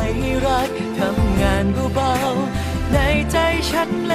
ย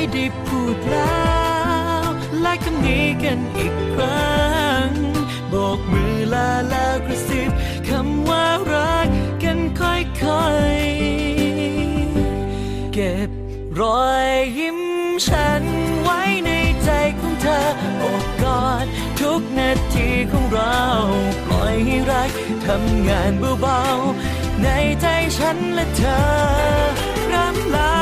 ไม่ได้พูดแล้ว และคำนี้กันอีกครั้งโบกมือลาแล้วกระซิบคำว่ารักกันค่อยๆ เก็บรอยยิ้มฉันไว้ในใจของเธอโอบกอดทุกนาทีของเรา ปล่อยให้รักทำงานเบาๆ ในใจฉันและเธอรำลา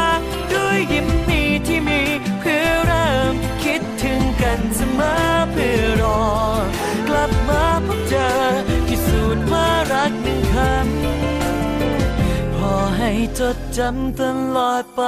จดจำตลอดไป